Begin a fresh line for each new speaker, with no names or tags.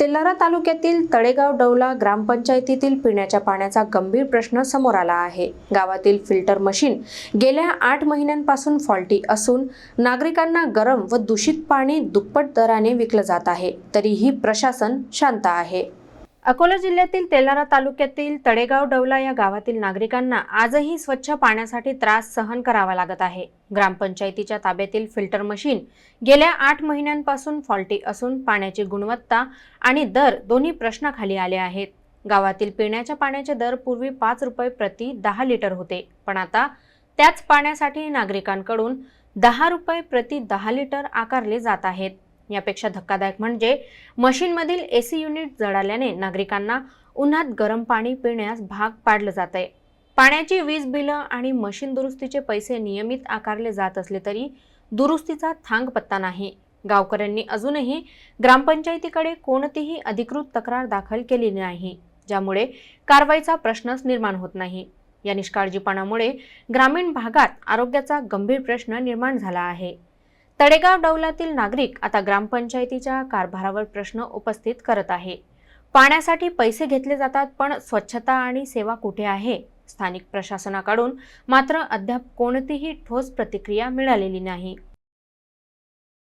तेलारा तालुक्यातील तळेगाव डौला ग्रामपंचायतीतील पिण्याच्या पाण्याचा गंभीर प्रश्न समोर आला आहे. गावातील फिल्टर मशीन गेल्या आठ महिन्यांपासून फॉल्टी असून नागरिकांना गरम व दूषित पाणी दुप्पट दराने विकलं जात आहे. तरीही प्रशासन शांत आहे. अकोला जिल्ह्यातील तेलारा तालुक्यातील तळेगाव डवला या गावातील नागरिकांना आजही स्वच्छ पाण्यासाठी त्रास सहन करावा लागत आहे. ग्रामपंचायतीच्या ताब्यातील फिल्टर मशीन गेल्या आठ महिन्यांपासून फॉल्टी असून पाण्याची गुणवत्ता आणि दर दोन्ही प्रश्नाखाली आले आहेत. गावातील पिण्याच्या पाण्याचे दर पूर्वी पाच रुपये प्रति दहा लिटर होते पण आता त्याच पाण्यासाठी नागरिकांकडून दहा रुपये प्रति दहा लिटर आकारले जात आहेत. यापेक्षा धक्कादायक म्हणजे मशीनमधील ए सी युनिट जळाल्याने नागरिकांना उन्हात गरम पाणी पिण्यास भाग पाडलं जात आहे पाण्याची वीज बिलं आणि मशीन दुरुस्तीचे पैसे नियमित आकारले जात असले तरी दुरुस्तीचा थांग पत्ता नाही. गावकऱ्यांनी अजूनही ग्रामपंचायतीकडे कोणतीही अधिकृत तक्रार दाखल केली नाही ज्यामुळे कारवाईचा प्रश्नच निर्माण होत नाही. या निष्काळजीपणामुळे ग्रामीण भागात आरोग्याचा गंभीर प्रश्न निर्माण झाला आहे. तळेगाव डौलातील नागरिक आता ग्रामपंचायतीच्या कारभारावर प्रश्न उपस्थित करत आहे. पाण्यासाठी पैसे घेतले जातात पण स्वच्छता आणि सेवा कुठे आहे? स्थानिक प्रशासनाकडून मात्र अद्याप कोणतीही ठोस प्रतिक्रिया मिळालेली नाही.